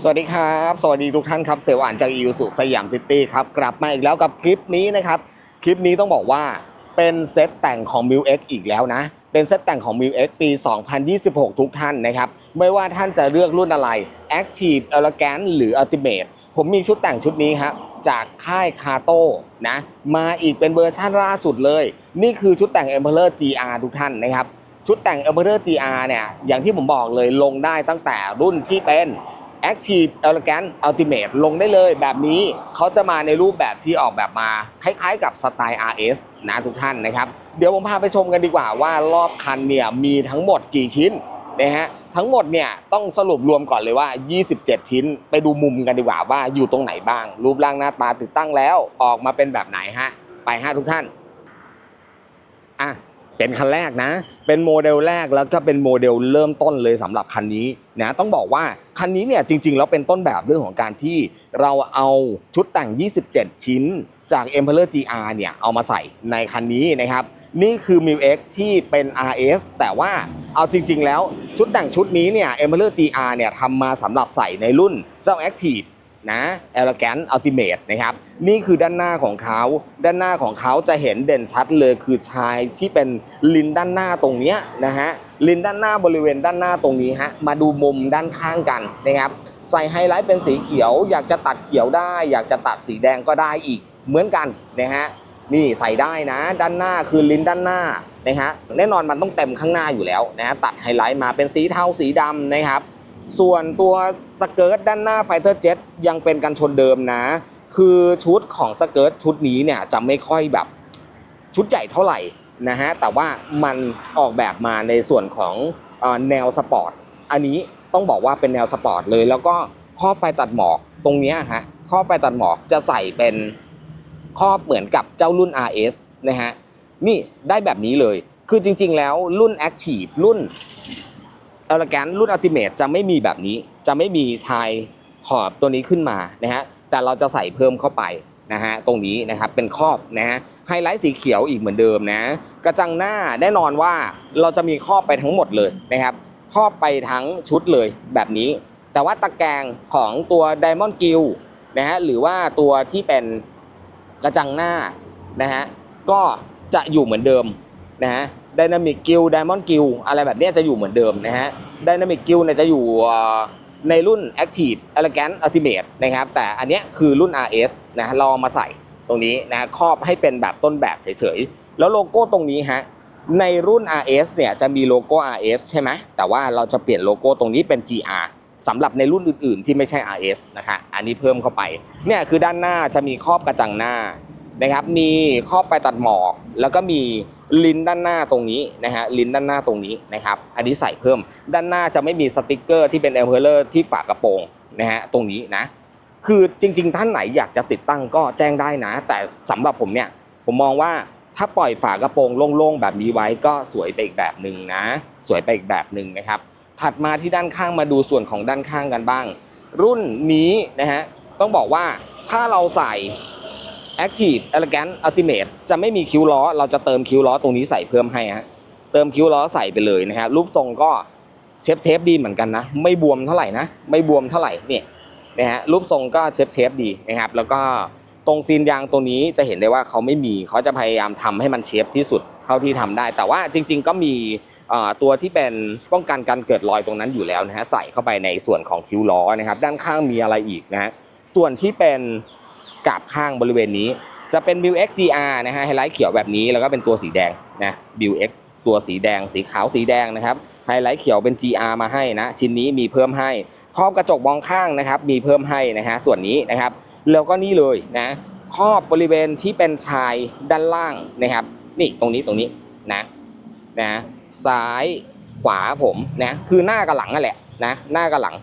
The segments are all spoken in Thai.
สวัสดีครับ สวัสดีทุกท่านครับ เซลอ่านจากอีสุสยามซิตี้ครับ กลับมาอีกแล้วกับคลิปนี้นะครับ คลิปนี้ต้องบอกว่าเป็นเซตแต่งของ m ิ x อีกแล้วนะ เป็นเซตแต่งของ m ิ x ปี 2026 ทุกท่านนะครับ ไม่ว่าท่านจะเลือกรุ่นอะไร Active Elegant หรือ Ultimate ผมมีชุดแต่งชุดนี้ครับจากค่ายคาโต้นะ มาอีกเป็นเวอร์ชันล่าสุดเลย นี่คือชุดแต่ง Emperor GR ทุกท่านนะครับ ชุดแต่ง Emperor GR เนี่ย อย่างที่ผมบอกเลยลงได้ตั้งแต่รุ่นที่เป็น Active Elegant Ultimate ลงได้เลยแบบนี้เขาจะมาในรูปแบบที่ออกแบบมา คล้ายๆกับสไตล์ RS นะทุกท่านนะครับ เดี๋ยวผมพาไปชมกันดีกว่าว่ารอบคันเนี่ยมีทั้งหมดกี่ชิ้นนะฮะทั้งหมดเนี่ยต้องสรุปรวมก่อนเลยว่า 27 ชิ้น ไปดูมุมกันดีกว่าว่าอยู่ตรงไหนบ้าง รูปร่างหน้าตาติดตั้งแล้วออกมาเป็นแบบไหนฮะไปฮะทุกท่านอะ เป็นคันแรกนะ เป็นโมเดลแรกแล้วก็เป็นโมเดลเริ่มต้นเลยสำหรับคันนี้นะต้องบอกว่าคันนี้เนี่ยจริง ๆ แล้วเป็นต้นแบบเรื่องของการที่เราเอาชุดแต่ง 27 ชิ้นจาก Emperor GR เนี่ยเอามาใส่ในคันนี้นะครับนี่คือ m i X ที่เป็น RS แต่ว่าเอาจริง ๆ แล้วชุดแต่งชุดนี้เนี่ย Emperor GR เนี่ยทำมาสำหรับใส่ในรุ่นเจ้า Active นะ Elegant Ultimate นะครับ นี่คือด้านหน้าของเขา ด้านหน้าของเขาจะเห็นเด่นชัดเลยคือชายที่เป็นลินด้านหน้าตรงนี้นะฮะ ลินด้านหน้าบริเวณด้านหน้าตรงนี้ฮะ มาดูมุมด้านข้างกันนะครับ ใส่ไฮไลท์เป็นสีเขียว อยากจะตัดเขียวได้ อยากจะตัดสีแดงก็ได้อีก เหมือนกันนะฮะ นี่ใส่ได้นะ ด้านหน้าคือลิ้นด้านหน้านะฮะ แน่นอนมันต้องเต็มข้างหน้าอยู่แล้วนะฮะ ตัดไฮไลท์มาเป็นสีเทาสีดำนะครับ ส่วนตัวสเกิร์ตด้านหน้าไฟเตอร์เจ็ตยังเป็นกันชนเดิมนะ คือชุดของสเกิร์ตชุดนี้เนี่ยจะไม่ค่อยแบบชุดใหญ่เท่าไหร่นะฮะแต่ว่ามันออกแบบมาในส่วนของแนวสปอร์ตอันนี้ต้องบอกว่าเป็นแนวสปอร์ตเลย แล้วก็ข้อไฟตัดหมอกตรงนี้ฮะข้อไฟตัดหมอกจะใส่เป็นครอบเหมือนกับเจ้ารุ่น RS นะฮะนี่ได้แบบนี้เลยคือจริงๆแล้วรุ่น Active รุ่น e l e g a n t รุ่น Ultimate จะไม่มีแบบนี้ จะไม่มีชายขอบตัวนี้ขึ้นมานะฮะแต่เราจะใส่เพิ่มเข้าไปนะฮะตรงนี้นะครับเป็นครอบนะฮะไฮไลท์สีเขียวอีกเหมือนเดิมนะ กระจังหน้าแน่นอนว่าเราจะมีครอบไปทั้งหมดเลยนะครับครอบไปทั้งชุดเลยแบบนี้ แต่ว่าตะแกรงของตัว Diamond g i l นะฮะหรือว่าตัวที่เป็นกระจังหน้านะฮะก็จะอยู่เหมือนเดิมนะฮะ Dynamic g i l Diamond g i l อะไรแบบนี้จะอยู่เหมือนเดิมนะฮะ Dynamic g i l เนี่ยจะอยู่ในรุ่น Active Elegant Ultimate นะครับ แต่อันนี้คือรุ่น RS นะเราเอามาใส่ตรงนี้นะครอบให้เป็นแบบต้นแบบเฉยๆ แล้วโลโก้ตรงนี้ฮะในรุ่น RS เนี่ยจะมีโลโก้ RS ใช่ไหมแต่ว่าเราจะเปลี่ยนโลโก้ตรงนี้เป็น GR สำหรับในรุ่นอื่นๆ ที่ไม่ใช่ RS นะคะอันนี้เพิ่มเข้าไปเนี่ยคือด้านหน้าจะมีครอบกระจังหน้า นะครับมีครอบไฟตัดหมอกแล้วก็มีลิ้นด้านหน้าตรงนี้นะฮะลิ้นด้านหน้าตรงนี้นะครับอันนี้ใส่เพิ่มด้านหน้าจะไม่มีสติกเกอร์ที่เป็นเอ m เ e อร์ที่ฝากระโปรงนะฮะตรงนี้นะคือจริง ๆ ท่านไหนอยากจะติดตั้งก็แจ้งได้นะ แต่สำหรับผมเนี่ยผมมองว่าถ้าปล่อยฝากระโปรงโล่งๆแบบนี้ไว้ก็สวยไปอีกแบบหนึ่งนะ สวยไปอีกแบบหนึ่งนะครับ ถัดมาที่ด้านข้างมาดูส่วนของด้านข้างกันบ้าง รุ่นนี้นะฮะต้องบอกว่าถ้าเราใส่ Active Elegant Ultimate จะไม่มีคิ้วล้อ เราจะเติมคิ้วล้อตรงนี้ใส่เพิ่มให้ฮะเติมคิ้วล้อใส่ไปเลยนะฮะรูปทรงก็เชฟเทปดีเหมือนกันนะ ไม่บวมเท่าไหร่นะ ไม่บวมเท่าไหร่เนี่ยนะฮะรูปทรงก็เชฟเชฟดีนะครับ แล้วก็ตรงซีนยางตรงนี้จะเห็นได้ว่าเขาไม่มีเขาจะพยายามทำให้มันเชฟที่สุดเท่าที่ทำได้ แต่ว่าจริง ๆ ก็มีตัวที่เป็นป้องกันการเกิดรอยตรงนั้นอยู่แล้วนะฮะใส่เข้าไปในส่วนของคิ้วล้อนะครับ ด้านข้างมีอะไรอีกนะฮะส่วนที่เป็น กาบข้างบริเวณนี้ จะเป็น m ิ X GR นะฮะไฮไลท์เขียวแบบนี้แล้วก็เป็นตัวสีแดงนะ m ิ X ตัวสีแดง สีขาวสีแดงนะครับไฮไลท์เขียวเป็น GR มาให้นะ ชิ้นนี้มีเพิ่มให้ครอบกระจกมองข้างนะครับ มีเพิ่มให้นะฮะส่วนนี้นะครับ แล้วก็นี่เลยนะครอบบริเวณที่เป็นชายด้านล่างนะครับ นี่ตรงนี้ตรงนี้นะนะซ้ายขวาผมนะคือหน้ากับหลังนั่นแหละนะหน้ากับหลัง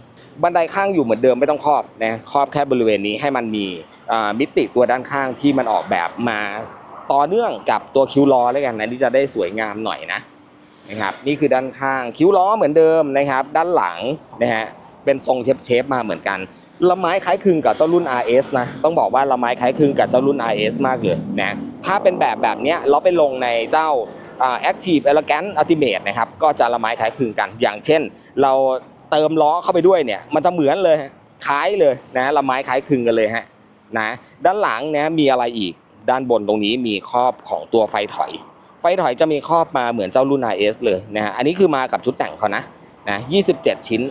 บันไดข้างอยู่เหมือนเดิมไม่ต้องครอบนะครอบแค่บริเวณนี้ให้มันมีมิติตัวด้านข้างที่มันออกแบบมาต่อเนื่องกับตัวคิ้วล้อแล้วกันนะที่จะได้สวยงามหน่อยนะนะครับนี่คือด้านข้างคิ้วล้อเหมือนเดิมนะครับ ด้านหลังนะฮะเป็นทรงเชฟเชฟๆมาเหมือนกันละไม้คล้ายคลึงกับเจ้ารุ่น RS นะต้องบอกว่าละไม้คล้ายคลึงกับเจ้ารุ่น RS มากเลยนะถ้าเป็นแบบแบบนี้เราไปลงในเจ้าอ่า Active Elegant Ultimate นะครับก็จะละไม้คล้ายคลึงกัน อย่างเช่น เรา เติมล้อเข้าไปด้วยเนี่ยมันจะเหมือนเลยคล้ายเลยนะละไม้คล้ายคลึงกันเลยฮะนะด้านหลังเนี่ยมีอะไรอีกด้านบนตรงนี้มีครอบของตัวไฟถอย ไฟถอยจะมีครอบมาเหมือนเจ้ารุ่น RS เลยนะฮะอันนี้คือมากับชุดแต่งเขานะนะ27 ชิ้น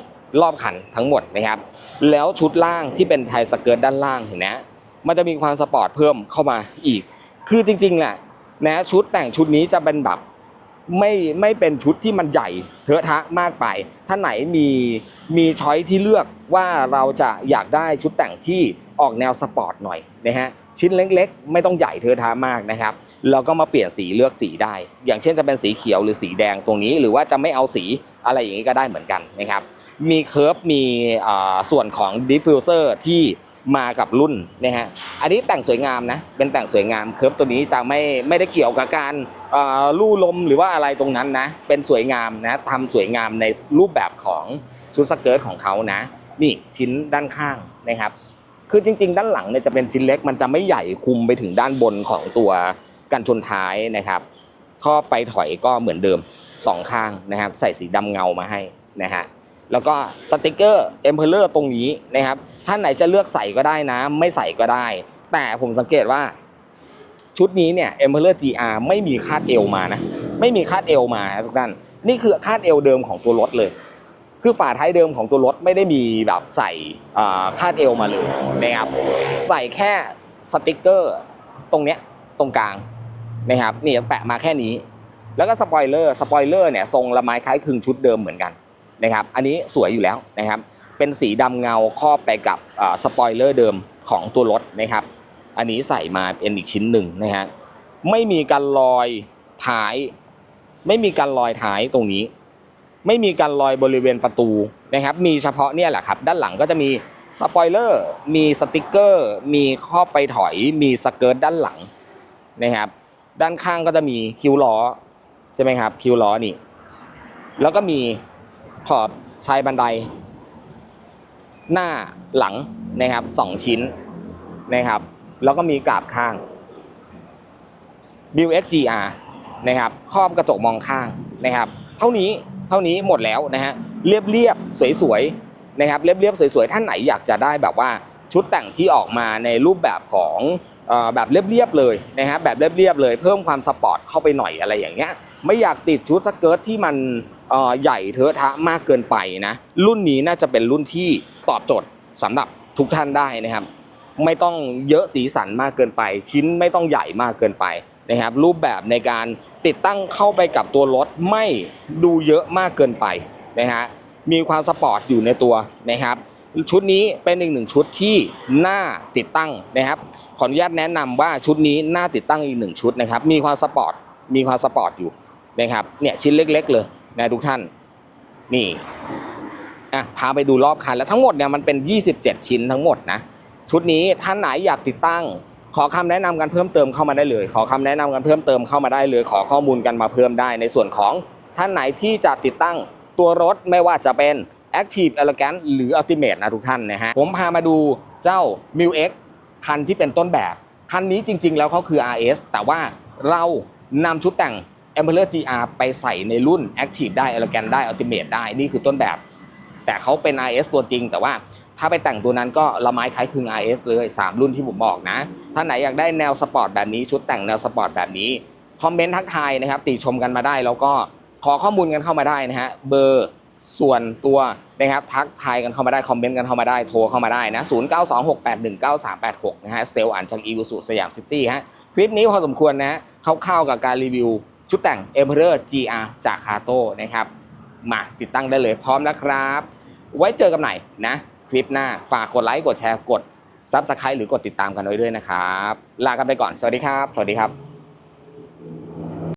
รอบคันทั้งหมดนะครับ แล้วชุดล่างที่เป็นไทยสเกิร์ตด้านล่างเห็นนะมันจะมีความสปอร์ตเพิ่มเข้ามาอีก คือจริงๆแหละนะชุดแต่งชุดนี้จะเป็นแบบ ไม่ไม่เป็นชุดที่มันใหญ่เทอะทะมากไปถ้าไหนมีมีช้อยที่เลือกว่าเราจะอยากได้ชุดแต่งที่ออกแนวสปอร์ตหน่อยนะฮะชิ้นเล็กๆ ไม่ต้องใหญ่เทอะทะมากนะครับแล้วก็มาเปลี่ยนสีเลือกสีได้ อย่างเช่นจะเป็นสีเขียวหรือสีแดงตรงนี้ หรือว่าจะไม่เอาสีอะไรอย่างนี้ก็ได้เหมือนกันนะครับมีเคิร์ฟมีอ่าส่วนของดิฟฟิวเซอร์ที่ มากับรุ่นนะฮะอันนี้แต่งสวยงามนะเป็นแต่งสวยงามเคิร์ฟตัวนี้จะไม่ไม่ได้เกี่ยวกับการลู่ลมหรือว่าอะไรตรงนั้นนะเป็นสวยงามนะทำสวยงามในรูปแบบของชุดสเกิร์ตของเขานะ นี่ชิ้นด้านข้างนะครับ คือจริง ๆ ด้านหลังเนี่ยจะเป็นชิ้นเล็กมันจะไม่ใหญ่คุมไปถึงด้านบนของตัวกันชนท้ายนะครับข้อไฟถอยก็เหมือนเดิมสองข้างนะครับ ใส่สีดำเงามาให้นะฮะ แล้วก็สติกเกอร์เอ็มเพลเลอร์ตรงนี้นะครับท่านไหนจะเลือกใส่ก็ได้นะ ไม่ใส่ก็ได้ แต่ผมสังเกตว่า ชุดนี้เนี่ยเอ็มเพลเลอร์ GR ไม่มีคาดเอวมานะไม่มีคาดเอวมาทุกท่านนี่คือคาดเอวเดิมของตัวรถเลย คือฝาท้ายเดิมของตัวรถไม่ได้มีแบบใส่คาดเอวมาเลยนะครับใส่แค่สติกเกอร์ตรงเนี้ยตรงกลางนะครับนี่แปะมาแค่นี้ แล้วก็สปอยเลอร์สปอยเลอร์เนี่ยทรงละไม้คล้ายคลึงชุดเดิมเหมือนกัน นะครับ อันนี้สวยอยู่แล้วนะครับ เป็นสีดำเงาครอบไปกับสปอยเลอร์เดิมของตัวรถนะครับ อันนี้ใส่มาเป็นอีกชิ้นหนึ่งนะฮะ ไม่มีการลอยท้าย ไม่มีการลอยท้ายตรงนี้ ไม่มีการลอยบริเวณประตูนะครับ มีเฉพาะเนี่ยแหละครับ ด้านหลังก็จะมีสปอยเลอร์ มีสติกเกอร์ มีครอบไฟถอย มีสเกิร์ตด้านหลังนะครับ ด้านข้างก็จะมีคิ้วล้อใช่ไหมครับ คิ้วล้อนี่ แล้วก็มี ขอบชายบันได หน้าหลังนะครับสองชิ้นนะครับ แล้วก็มีกาบข้าง b ิ XGR นะครับครอบกระจกมองข้างนะครับ เท่านี้เท่านี้หมดแล้วนะฮะเรียบเรียบๆสวยๆนะครับเรียบเรียบๆสวยๆท่านไหนอยากจะได้แบบว่าชุดแต่งที่ออกมาในรูปแบบของ แบบเรียบๆเลยนะฮะแบบเรียบๆเลย เพิ่มความสปอร์ตเข้าไปหน่อยอะไรอย่างเงี้ยไม่อยากติดชุดสเกิร์ตที่มันใหญ่เทอะทะมากเกินไปนะรุ่นนี้น่าจะเป็นรุ่นที่ตอบโจทย์สำหรับทุกท่านได้นะครับ ไม่ต้องเยอะสีสันมากเกินไป ชิ้นไม่ต้องใหญ่มากเกินไปนะครับรูปแบบในการติดตั้งเข้าไปกับตัวรถไม่ดูเยอะมากเกินไปนะฮะมีความสปอร์ตอยู่ในตัวนะครับ ชุดนี้เป็นอีกหนึ่งชุดที่น่าติดตั้งนะครับ ขออนุญาตแนะนำว่าชุดนี้น่าติดตั้งอีกหนึ่งชุดนะครับ มีความสปอร์ต มีความสปอร์ตอยู่นะครับ เนี่ยชิ้นเล็ก ๆ เลยนะทุกท่าน นี่อะพาไปดูรอบคันแล้วทั้งหมดเนี่ยมันเป็น 27 ชิ้นทั้งหมดนะ ชุดนี้ท่านไหนอยากติดตั้ง ขอคำแนะนำกันเพิ่มเติมเข้ามาได้เลย ขอคำแนะนำกันเพิ่มเติมเข้ามาได้เลย ขอข้อมูลกันมาเพิ่มได้ในส่วนของท่านไหนที่จะติดตั้งตัวรถไม่ว่าจะเป็น Active Elegant หรือ Ultimate นะทุกท่านนะฮะ ผมพามาดูเจ้า m i l X คันที่เป็นต้นแบบ คันนี้จริง ๆ แล้วเขาคือ RS แต่ว่าเรานำชุดแต่ง e m p e r o r GR ไปใส่ในรุ่น Active ได้ Elegant ได้ Ultimate ได้ นี่คือต้นแบบ แต่เขาเป็น RS ตัวจริง แต่ว่าถ้าไปแต่งตัวนั้นก็ละไม้คล้ายคลึง RS เลย 3 รุ่นที่ผมบอกนะ ถ้าไหนอยากได้แนวสปอร์ตแบบนี้ ชุดแต่งแนวสปอร์ตแบบนี้ คอมเมนต์ทักทายนะครับ ติชมกันมาได้ แล้วก็ขอข้อมูลกันเข้ามาได้นะฮะ เบอร์ ส่วนตัวนะครับทักทายกันเข้ามาได้ คอมเมนต์กันเข้ามาได้โทรเข้ามาได้นะ 0926819386 นะฮะเซลล์อ่านจากอีวสุสยามซิตี้ฮะคลิปนี้พอสมควรนะเข้าๆกับการรีวิว ชุดแต่ง Emperor GR จากคาโต้นะครับ มาติดตั้งได้เลยพร้อมนะครับ ไว้เจอกันใหม่นะ คลิปหน้าฝากกดไลค์กดแชร์กด Subscribe หรือกดติดตามกันไว้ด้วยนะครับ ลากันไปก่อน สวัสดีครับ สวัสดีครับ